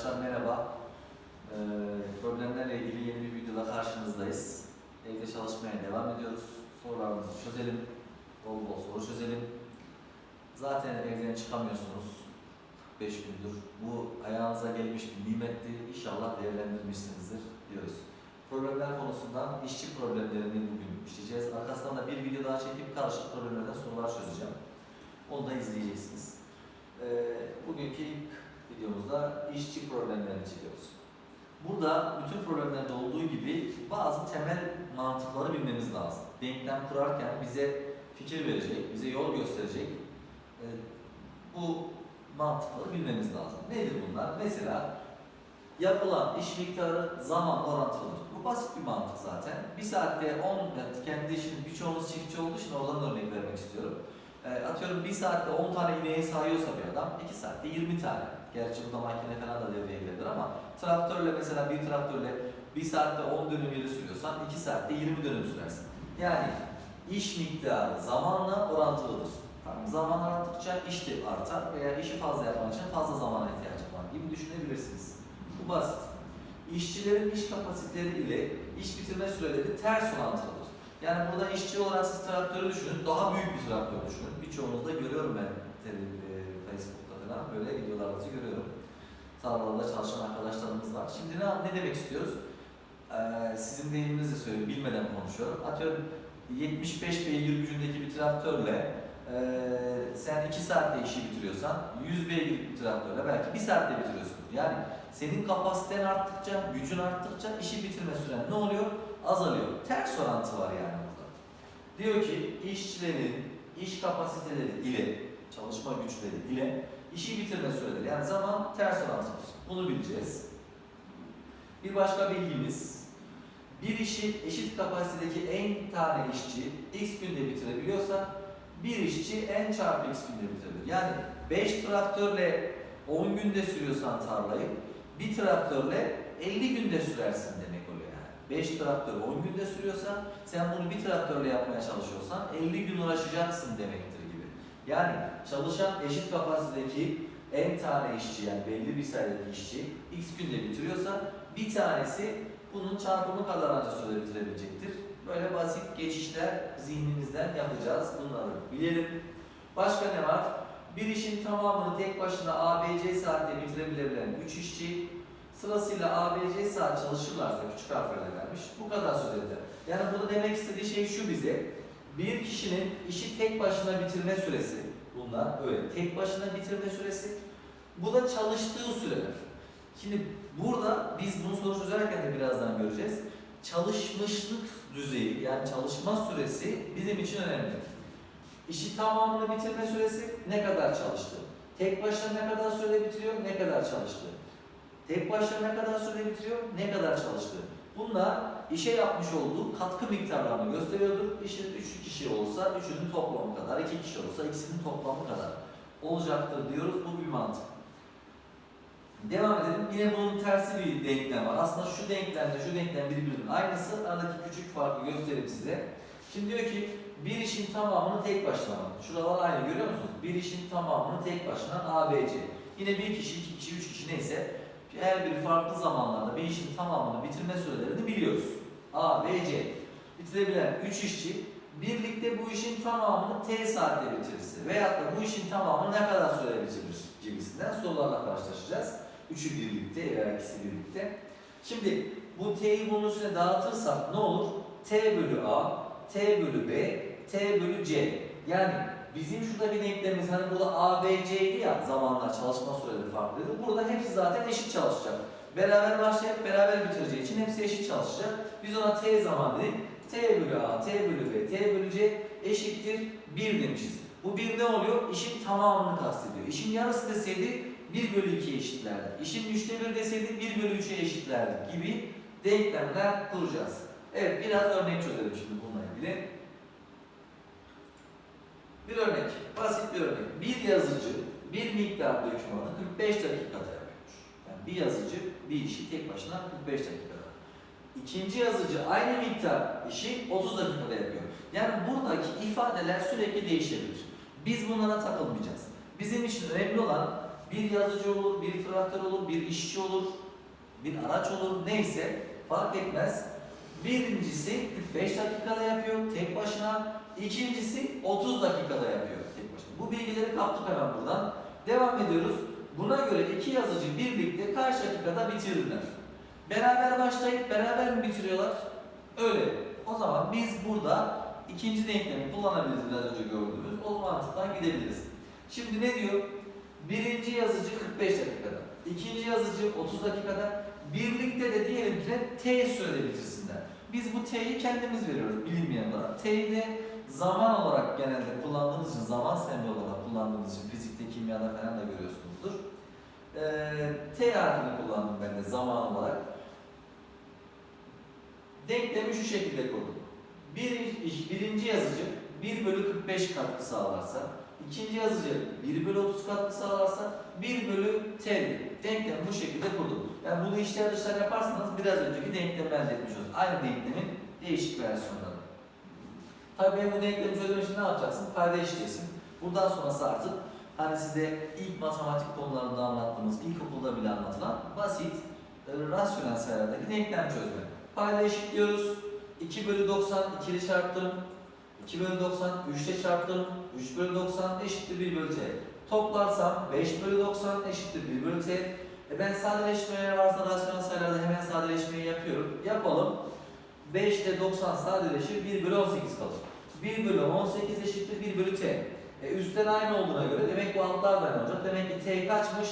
Arkadaşlar merhaba. Ee, problemlerle ilgili yeni bir videoda karşınızdayız. Evde çalışmaya devam ediyoruz. Sorularımızı çözelim. Bol bol soru çözelim. Zaten evden çıkamıyorsunuz. 5 gündür. Bu ayağınıza gelmiş bir nimetti. İnşallah değerlendirmişsinizdir diyoruz. Problemler konusundan işçi problemlerini bugün işleyeceğiz. Arkasından da bir video daha çekip karışık problemlerden sorular çözeceğim. Onu da izleyeceksiniz. Ee, bugünkü videomuzda işçi problemlerini çekiyoruz. Burada bütün problemlerde olduğu gibi bazı temel mantıkları bilmemiz lazım. Denklem kurarken bize fikir verecek, bize yol gösterecek e, bu mantıkları bilmemiz lazım. Nedir bunlar? Mesela yapılan iş miktarı zaman orantılıdır. Bu basit bir mantık zaten. Bir saatte 10, evet, kendi işiniz birçoğumuz çiftçi olduğu için oradan örnek vermek istiyorum. E, atıyorum bir saatte 10 tane ineği sayıyorsa bir adam, 2 saatte 20 tane. Gerçi burada makine falan da devreye ama traktörle mesela bir traktörle bir saatte 10 dönüm yeri sürüyorsan 2 saatte 20 dönüm sürersin. Yani iş miktarı zamanla orantılıdır. Tamam, zaman arttıkça iş de artar veya işi fazla yapmak için fazla zamana ihtiyacın var gibi düşünebilirsiniz. Bu basit. İşçilerin iş kapasiteleri ile iş bitirme süreleri ters orantılıdır. Yani burada işçi olarak siz traktörü düşünün, daha büyük bir traktör düşünün. Birçoğunuzda görüyorum ben tele- e, falan böyle videolarınızı görüyorum. Tarlalarda çalışan arkadaşlarımız var. Şimdi ne, ne demek istiyoruz? Ee, sizin deyiminizle söyleyeyim, bilmeden konuşuyorum. Atıyorum 75 beygir gücündeki bir traktörle ee, sen 2 saatte işi bitiriyorsan 100 beygirlik bir traktörle belki 1 saatte bitiriyorsun. Yani senin kapasiten arttıkça, gücün arttıkça işi bitirme süren ne oluyor? Azalıyor. Ters orantı var yani burada. Diyor ki işçilerin iş kapasiteleri ile çalışma güçleri ile işi bitirme süreleri yani zaman ters orantılıdır. Bunu bileceğiz. Bir başka bilgimiz bir işi eşit kapasitedeki en tane işçi x günde bitirebiliyorsa bir işçi n çarpı x günde bitirebilir. Yani 5 traktörle 10 günde sürüyorsan tarlayı bir traktörle 50 günde sürersin demek oluyor yani. 5 traktör 10 günde sürüyorsan sen bunu bir traktörle yapmaya çalışıyorsan 50 gün uğraşacaksın demektir. Yani çalışan eşit kapasitedeki en tane işçi yani belli bir sayıdaki işçi x günde bitiriyorsa bir tanesi bunun çarpımı kadar anca sürede bitirebilecektir. Böyle basit geçişler zihnimizden yapacağız. Bunları bilelim. Başka ne var? Bir işin tamamını tek başına ABC saatte bitirebilebilen 3 işçi sırasıyla ABC saat çalışırlarsa küçük harflerle vermiş. Bu kadar sürede. Yani burada demek istediği şey şu bize. Bir kişinin işi tek başına bitirme süresi. Bunlar öyle. Tek başına bitirme süresi. Bu da çalıştığı süreler. Şimdi burada biz bunu soru çözerken de birazdan göreceğiz. Çalışmışlık düzeyi yani çalışma süresi bizim için önemli. İşi tamamını bitirme süresi ne kadar çalıştı? Tek başına ne kadar sürede bitiriyor? Ne kadar çalıştı? Tek başına ne kadar sürede bitiriyor? Ne kadar çalıştı? Bunlar işe yapmış olduğu katkı miktarlarını gösteriyordur. İşin 3 kişi olsa 3'ünün toplamı kadar, 2 kişi olsa ikisinin toplamı kadar olacaktır diyoruz. Bu bir mantık. Devam edelim. Yine bunun tersi bir denklem var. Aslında şu denklemle şu denklem birbirinin aynısı. Aradaki küçük farkı göstereyim size. Şimdi diyor ki bir işin tamamını tek başına bakın. Şuralar aynı görüyor musunuz? Bir işin tamamını tek başına ABC. Yine bir kişi, iki kişi, üç kişi neyse her bir farklı zamanlarda bir işin tamamını bitirme sürelerini biliyoruz. A, B, C. Bitirebilen 3 işçi birlikte bu işin tamamını T saatte bitirirse veyahut da bu işin tamamını ne kadar sürede bitirir gibisinden sorularla karşılaşacağız. Üçü birlikte veya ikisi birlikte. Şimdi bu T'yi bunun üstüne dağıtırsak ne olur? T bölü A, T bölü B, T bölü C. Yani bizim şurada bir denklemimiz hani burada A, B, C'ydi ya zamanlar çalışma süreleri farklıydı. Burada hepsi zaten eşit çalışacak. Beraber başlayıp beraber bitireceği için hepsi eşit çalışacak. Biz ona T zaman dedik. T bölü A, T bölü B, T bölü C eşittir 1 demişiz. Bu 1 ne oluyor? İşin tamamını kastediyor. İşin yarısı deseydi 1 bölü 2'ye eşitlerdik. İşin 3'te 1 deseydi 1 bölü 3'e eşitlerdik gibi denklemler kuracağız. Evet biraz örnek çözelim şimdi bununla ilgili. Bir örnek, basit bir örnek. Bir yazıcı bir miktar dokümanı 45 dakikada bir yazıcı bir işi tek başına 45 dakikada. İkinci yazıcı aynı miktar işi 30 dakikada yapıyor. Yani buradaki ifadeler sürekli değişebilir. Biz bunlara takılmayacağız. Bizim için önemli olan Bir yazıcı olur, bir traktör olur, bir işçi olur, bir araç olur, neyse fark etmez. Birincisi 45 dakikada yapıyor tek başına, ikincisi 30 dakikada yapıyor tek başına. Bu bilgileri kaptık hemen buradan. Devam ediyoruz. Buna göre iki yazıcı birlikte kaç dakikada bitirirler? Beraber başlayıp beraber mi bitiriyorlar? Öyle. O zaman biz burada ikinci denklemi kullanabiliriz biraz önce gördüğümüz. O mantıktan gidebiliriz. Şimdi ne diyor? Birinci yazıcı 45 dakikada. ikinci yazıcı 30 dakikada. Birlikte de diyelim ki T sürede bitirsinler. Biz bu T'yi kendimiz veriyoruz bilinmeyen olarak. T'yi de zaman olarak genelde kullandığımız için, zaman sembolü olarak kullandığımız için fizikte, kimyada falan da görüyorsunuzdur. Ee, T harfini kullandım ben de zaman olarak. Denklemi şu şekilde kurdum. Bir, birinci yazıcı 1 bölü 45 katkı sağlarsa, ikinci yazıcı 1 bölü 30 katkı sağlarsa 1 bölü T denklemi bu şekilde kurdum. Yani bunu içler dışlar yaparsanız biraz önceki denklemi elde etmiş olursunuz. Aynı denklemin değişik versiyonları. Tabii ben bu denklemi çözmek için ne yapacaksın? Payda işleyeceksin. Buradan sonrası artık hani size ilk matematik konularında anlattığımız, ilkokulda bile anlatılan basit, e, rasyonel sayılardaki denklem çözme. Payda eşitliyoruz. 2 bölü 90 ikili çarptım. 2 bölü 90 3'te çarptım. 3 bölü 90 eşittir 1 bölü t. Toplarsam 5 bölü 90 eşittir 1 bölü t. E ben sadeleşmeler varsa rasyonel sayılarda hemen sadeleşmeyi yapıyorum. Yapalım. 5 ile 90 sadeleşir 1 bölü 18 kalır. 1 bölü 18 eşittir 1 bölü t. E üstten aynı olduğuna göre demek bu altlar da aynı olacak. Demek ki t kaçmış?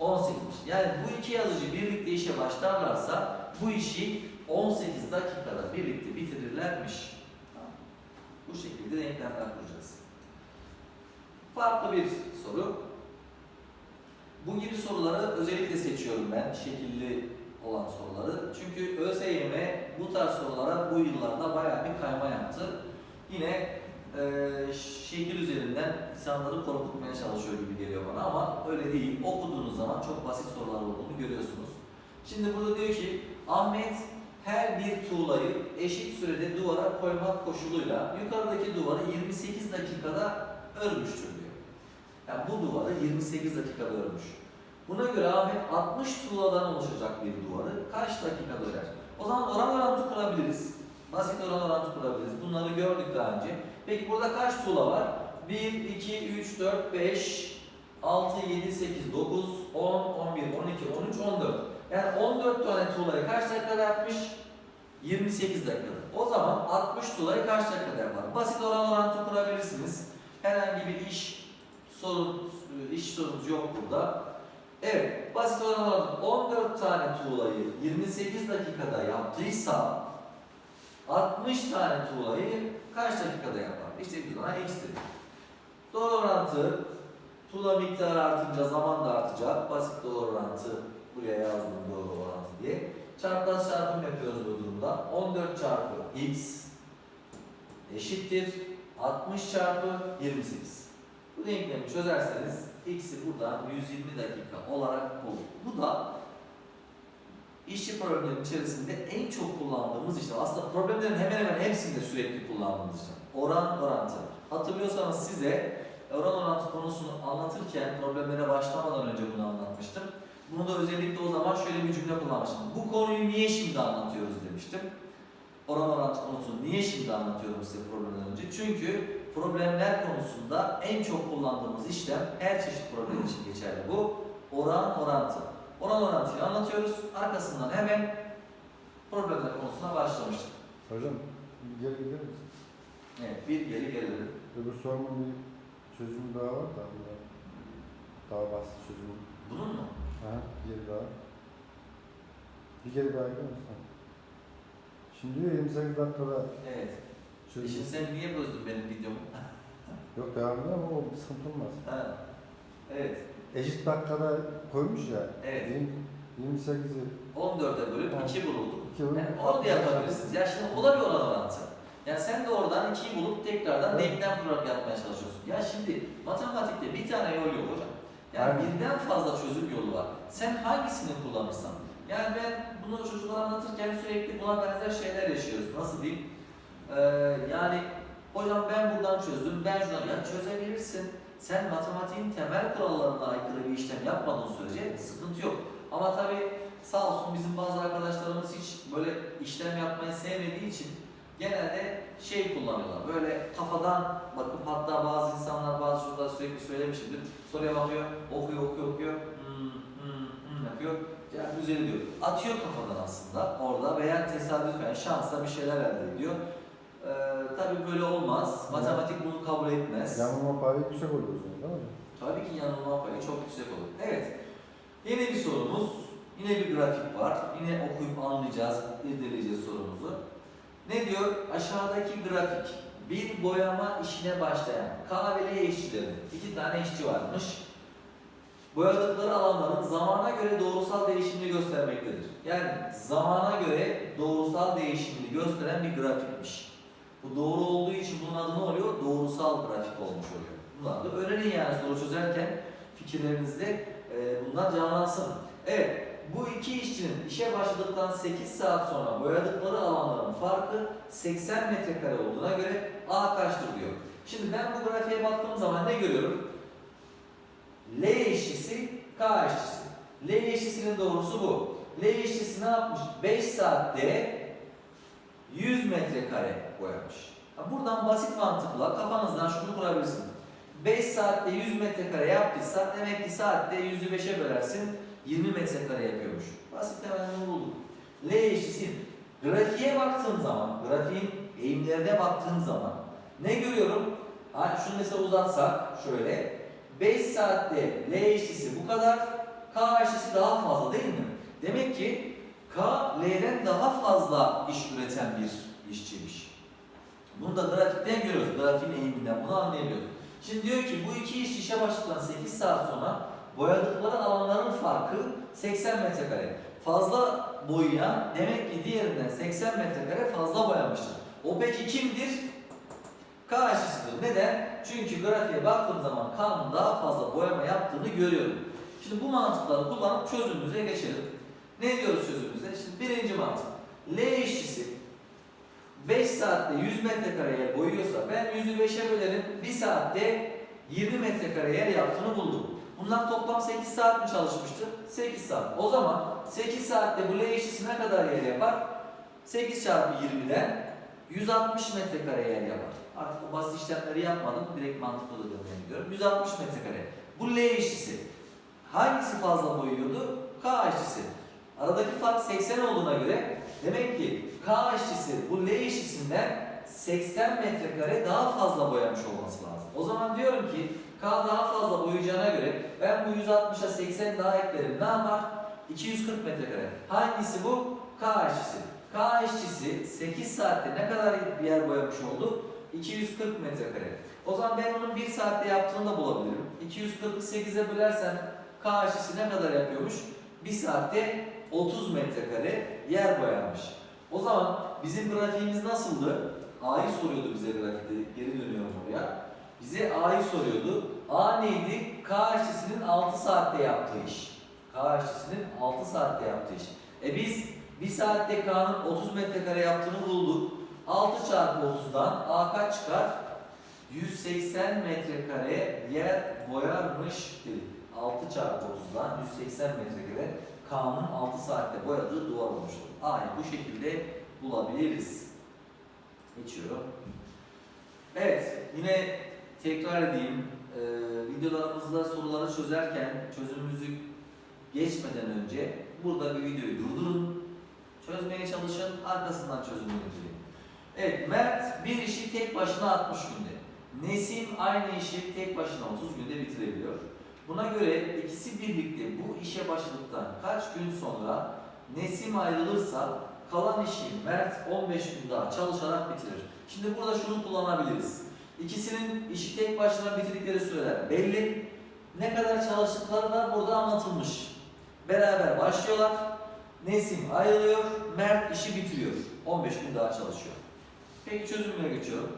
18'miş. Yani bu iki yazıcı birlikte işe başlarlarsa bu işi 18 dakikada birlikte bitirirlermiş. Bu şekilde denklemler kuracağız. Farklı bir soru. Bu gibi soruları özellikle seçiyorum ben, şekilli olan soruları. Çünkü ÖSYM bu tarz sorulara bu yıllarda bayağı bir kayma yaptı. Yine eee şekil üzerinden insanları korkutmaya çalışıyor gibi geliyor bana ama öyle değil. Okuduğunuz zaman çok basit sorular olduğunu görüyorsunuz. Şimdi burada diyor ki Ahmet her bir tuğlayı eşit sürede duvara koymak koşuluyla yukarıdaki duvarı 28 dakikada örmüştür diyor. Yani bu duvarı 28 dakikada örmüş. Buna göre Ahmet 60 tuğladan oluşacak bir duvarı kaç dakikada örer? O zaman oran orantı kurabiliriz. Basit oran orantı kurabiliriz. Bunları gördük daha önce. Peki burada kaç tuğla var? 1, 2, 3, 4, 5, 6, 7, 8, 9, 10, 11, 12, 13, 14. Yani 14 tane tuğlayı kaç dakikada yapmış? 28 dakikada. O zaman 60 tuğlayı kaç dakikada yapar? Basit oran orantı kurabilirsiniz. Herhangi bir iş sorun, iş sorunuz yok burada. Evet, basit oran orantı 14 tane tuğlayı 28 dakikada yaptıysa 60 tane tuğlayı kaç dakikada yapar? İşte biz ona x dedik. Doğru orantı tuğla miktarı artınca zaman da artacak. Basit doğru orantı buraya yazdım doğru orantı diye. Çarpmaz çarpım yapıyoruz bu durumda. 14 çarpı x eşittir 60 çarpı 28. Bu denklemi çözerseniz x'i buradan 120 dakika olarak bulur. Bu da işçi probleminin içerisinde en çok kullandığımız işte aslında problemlerin hemen hemen hepsinde sürekli kullandığımız işte oran orantı. Hatırlıyorsanız size oran orantı konusunu anlatırken problemlere başlamadan önce bunu anlatmıştım. Bunu da özellikle o zaman şöyle bir cümle kullanmıştım. Bu konuyu niye şimdi anlatıyoruz demiştim. Oran orantı konusunu niye şimdi anlatıyorum size problemden önce? Çünkü problemler konusunda en çok kullandığımız işlem her çeşit problem için geçerli. Bu oran orantı. Oran orantıyı anlatıyoruz. Arkasından hemen problemler konusuna başlamıştık. Hocam bir geri gider misin? Evet, bir geri gelelim. Öbür sorunun bir çözümü daha var da. Daha basit çözümü. Bunun mu? Aha, bir geri daha. Bir geri daha gider misin? Şimdi diyor 28 dakikada Evet. çözüm. Şimdi sen niye bozdun benim videomu? Yok devam ediyor ama o sıkıntı olmaz. ha. Evet. Eşit dakikada koymuş ya. Evet. 20, 28'i 14'e bölüp Evet. 2 bulduk. 2 Yani onu da yapabilirsiniz. Ya şimdi o da bir oran orantı. Yani sen de oradan 2'yi bulup tekrardan Evet. denklem kurarak yapmaya çalışıyorsun. Ya şimdi matematikte bir tane yol yok hocam. Yani Aynen. birden fazla çözüm yolu var. Sen hangisini kullanırsan. Yani ben bunu çocuklara anlatırken sürekli buna benzer şeyler yaşıyoruz. Nasıl diyeyim? Ee, yani hocam ben buradan çözdüm, ben şuradan ya çözebilirsin. Sen matematiğin temel kurallarına aykırı bir işlem yapmadığın sürece sıkıntı yok. Ama tabii sağ olsun bizim bazı arkadaşlarımız hiç böyle işlem yapmayı sevmediği için genelde şey kullanıyorlar. Böyle kafadan bakıp hatta bazı insanlar bazı çocuklar sürekli söylemişimdir. Soruya bakıyor, okuyor, okuyor, okuyor. Hmm, hmm, hmm yapıyor. Üzeri diyor. Atıyor kafadan aslında orada veya tesadüfen şansla bir şeyler elde ediyor. Ee, tabii böyle olmaz. Matematik bunu kabul etmez. Yanılma payı yüksek oluyor o zaman değil mi? Tabii ki yanılma payı çok yüksek olur. Evet. Yeni bir sorumuz. Yine bir grafik var. Yine okuyup anlayacağız, irdeleyeceğiz sorumuzu. Ne diyor? Aşağıdaki grafik bir boyama işine başlayan K ve L işçilerinin iki tane işçi varmış. Boyadıkları alanların zamana göre doğrusal değişimini göstermektedir. Yani zamana göre doğrusal değişimini gösteren bir grafikmiş. Bu doğru olduğu için bunun adı ne oluyor? Doğrusal grafik olmuş oluyor. Bunlar da öğrenin yani soru çözerken fikirlerinizde e, bunlar canlansın. Evet, bu iki işçinin işe başladıktan 8 saat sonra boyadıkları alanların farkı 80 metrekare olduğuna göre A kaçtır diyor. Şimdi ben bu grafiğe baktığım zaman ne görüyorum? L işçisi, K işçisi. L işçisinin doğrusu bu. L işçisi ne yapmış? 5 saatte 100 metrekare boyamış. Buradan basit mantıkla kafanızdan şunu kurabilirsin. 5 saatte 100 metrekare yaptıysa demek ki saatte 100'ü 5'e bölersin 20 metrekare yapıyormuş. Basit bunu bulduk. L eşitsin. Grafiğe baktığım zaman, grafiğin eğimlerine baktığım zaman ne görüyorum? Ha, şunu mesela uzatsak şöyle. 5 saatte L eşitisi bu kadar, K eşitisi daha fazla değil mi? Demek ki K, L'den daha fazla iş üreten bir işçiymiş. Bunu da grafikten görüyoruz. Grafiğin eğiminden bunu anlayabiliyoruz. Şimdi diyor ki bu iki iş işe başladıktan 8 saat sonra boyadıkları alanların farkı 80 metrekare. Fazla boyayan demek ki diğerinden 80 metrekare fazla boyamıştır. O peki kimdir? K. Neden? Çünkü grafiğe baktığım zaman K'nın daha fazla boyama yaptığını görüyorum. Şimdi bu mantıkları kullanıp çözümümüze geçelim. Ne diyoruz çözümümüzde? Şimdi birinci mantık. L işçisi 5 saatte 100 metrekare yer boyuyorsa ben 100'ü 5'e bölerim 1 saatte 20 metrekare yer yaptığını buldum. Bunlar toplam 8 saat mi çalışmıştı? 8 saat. O zaman 8 saatte bu L işçisi ne kadar yer yapar? 8 çarpı 20'den 160 metrekare yer yapar. Artık o basit işlemleri yapmadım. Direkt mantıklı dönmeye gidiyorum. 160 metrekare. Bu L işçisi. Hangisi fazla boyuyordu? K işçisi. Aradaki fark 80 olduğuna göre demek ki K işçisi bu L işçisinden 80 metrekare daha fazla boyamış olması lazım. O zaman diyorum ki K daha fazla boyayacağına göre ben bu 160'a 80 daha eklerim. Ne yapar? 240 metrekare. Hangisi bu? K işçisi. K işçisi 8 saatte ne kadar bir yer boyamış oldu? 240 metrekare. O zaman ben onun 1 saatte yaptığını da bulabilirim. 248'e bölersem K işçisi ne kadar yapıyormuş? 1 saatte 30 metrekare yer boyanmış. O zaman bizim grafiğimiz nasıldı? A'yı soruyordu bize grafikte. Geri dönüyorum oraya. Bize A'yı soruyordu. A neydi? K işçisinin 6 saatte yaptığı iş. K işçisinin 6 saatte yaptığı iş. E biz 1 saatte K'nın 30 metrekare yaptığını bulduk. 6 çarpı 30'dan A kaç çıkar? 180 metrekare yer boyarmış dedik. 6 çarpı 30'dan 180 metrekare K'nın 6 saatte boyadığı duvar olmuştur. A'yı bu şekilde bulabiliriz. Geçiyorum. Evet, yine tekrar edeyim. Ee, videolarımızda soruları çözerken çözümümüzü geçmeden önce burada bir videoyu durdurun. Çözmeye çalışın, arkasından çözümünü izleyin. Evet, Mert bir işi tek başına 60 günde. Nesim aynı işi tek başına 30 günde bitirebiliyor. Buna göre ikisi birlikte bu işe başladıktan kaç gün sonra Nesim ayrılırsa kalan işi Mert 15 gün daha çalışarak bitirir. Şimdi burada şunu kullanabiliriz. İkisinin işi tek başına bitirdikleri süreler belli. Ne kadar çalıştıkları da burada anlatılmış. Beraber başlıyorlar. Nesim ayrılıyor, Mert işi bitiriyor. 15 gün daha çalışıyor. Peki çözümüne geçiyorum.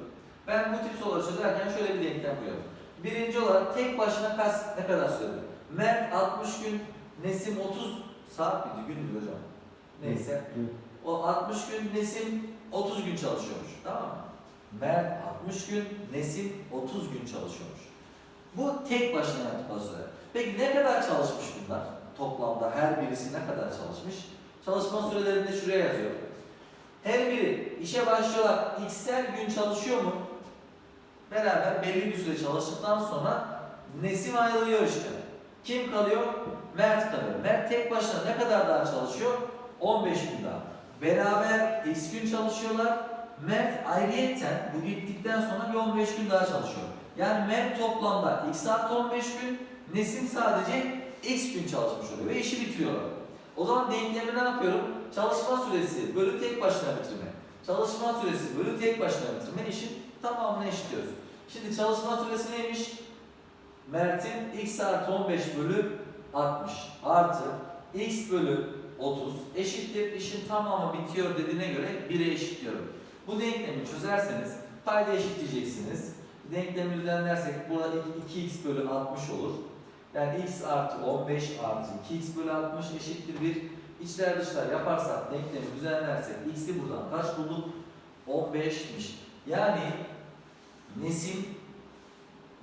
Ben bu tip soruları çözerken şöyle bir denklem kuruyorum. Birinci olarak tek başına kaç ne kadar sürdü? Mert 60 gün, Nesim 30 saat miydi? Gün müydü hocam? Neyse. O 60 gün Nesim 30 gün çalışıyormuş. Tamam mı? Mert 60 gün, Nesim 30 gün çalışıyormuş. Bu tek başına yaptıkları süre. Peki ne kadar çalışmış bunlar? Toplamda her birisi ne kadar çalışmış? Çalışma sürelerini de şuraya yazıyorum. Her biri işe başlıyorlar. X'er gün çalışıyor mu? Beraber belli bir süre çalıştıktan sonra Nesim ayrılıyor işte. Kim kalıyor? Mert kalıyor. Mert tek başına ne kadar daha çalışıyor? 15 gün daha. Beraber X gün çalışıyorlar. Mert ayrıyetten bu gittikten sonra bir 15 gün daha çalışıyor. Yani Mert toplamda X artı 15 gün, Nesim sadece X gün çalışmış oluyor ve işi bitiriyorlar. O zaman denklemi ne yapıyorum? Çalışma süresi bölü tek başına bitirme. Çalışma süresi bölü tek başına bitirme işin tamamını eşitliyoruz. Şimdi çalışma süresi neymiş? Mert'in x artı 15 bölü 60 artı x bölü 30 eşittir işin tamamı bitiyor dediğine göre 1'e eşitliyorum. Bu denklemi çözerseniz payda eşitleyeceksiniz. Denklemi düzenlersek burada 2x bölü 60 olur. Yani x artı 15 artı 2x bölü 60 eşittir 1. İçler dışlar yaparsak denklemi düzenlersek x'i buradan kaç bulduk? 15'miş. Yani Nesim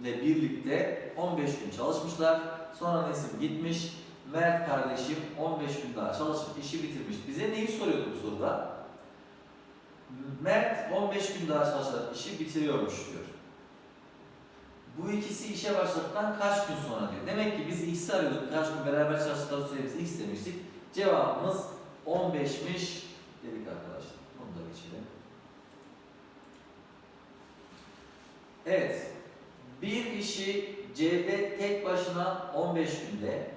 ile birlikte 15 gün çalışmışlar. Sonra Nesim gitmiş. Mert kardeşim 15 gün daha çalışıp işi bitirmiş. Bize neyi soruyordu bu soruda? Mert 15 gün daha çalışarak işi bitiriyormuş diyor. Bu ikisi işe başladıktan kaç gün sonra diyor. Demek ki biz x'i arıyorduk. Kaç gün beraber çalıştıkları süremiz x demiştik. Cevabımız 15'miş dedik arkadaşlar. Bunu da geçelim. Evet. Bir işi Cevdet tek başına 15 günde,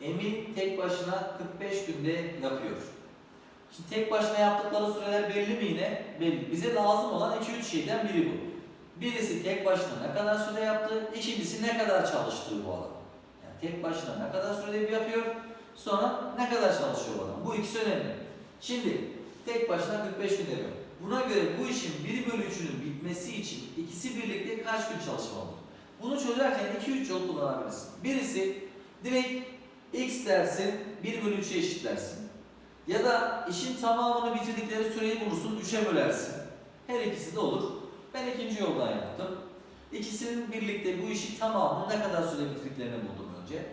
Emin tek başına 45 günde yapıyor. Şimdi tek başına yaptıkları süreler belli mi yine? Belli. Bize lazım olan 2-3 şeyden biri bu. Birisi tek başına ne kadar süre yaptı, ikincisi ne kadar çalıştığı bu adam. Yani tek başına ne kadar sürede yapıyor, sonra ne kadar çalışıyor bu adam. Bu ikisi önemli. Şimdi tek başına 45 gün yapıyor. Buna göre bu işin 1 bölü 3'ünün bitmesi için ikisi birlikte kaç gün çalışmalıdır? Bunu çözerken 2-3 yol kullanabilirsin. Birisi direkt x dersin 1 bölü 3'e eşitlersin. Ya da işin tamamını bitirdikleri süreyi bulursun 3'e bölersin. Her ikisi de olur. Ben ikinci yoldan yaptım. İkisinin birlikte bu işi tamamını ne kadar süre bitirdiklerini buldum önce.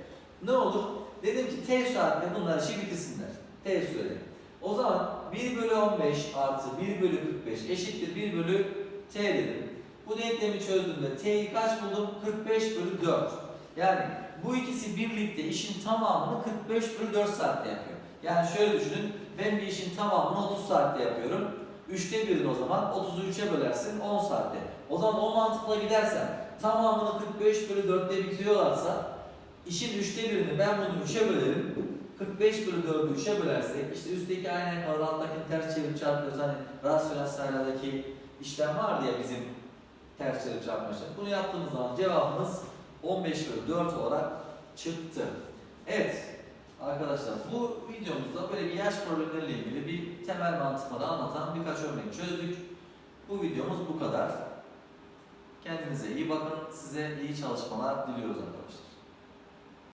Ne olur? Dedim ki t saatte bunlar işi bitirsinler. T sürede. O zaman 1 bölü 15 artı 1 bölü 45 eşittir 1 bölü t dedim. Bu denklemi çözdüğümde t'yi kaç buldum? 45 bölü 4. Yani bu ikisi birlikte işin tamamını 45 bölü 4 saatte yapıyor. Yani şöyle düşünün, ben bir işin tamamını 30 saatte yapıyorum. Üçte birini o zaman 30'u 3'e bölersin 10 saatte. O zaman o mantıkla gidersen tamamını 45 bölü 4'te bitiriyorlarsa işin üçte birini ben bunu 3'e bölerim. 45 bölü 4'ü 3'e bölersek işte üstteki aynen kalır alttakini ters çevirip çarpıyoruz. Hani rasyonel sayılardaki işlem vardı ya bizim ters çevirip çarpma işlemi. Bunu yaptığımız zaman cevabımız 15 bölü 4 olarak çıktı. Evet arkadaşlar bu videomuzda böyle bir yaş problemleriyle ilgili bir temel mantıkları anlatan birkaç örnek çözdük. Bu videomuz bu kadar. Kendinize iyi bakın. Size iyi çalışmalar diliyoruz arkadaşlar.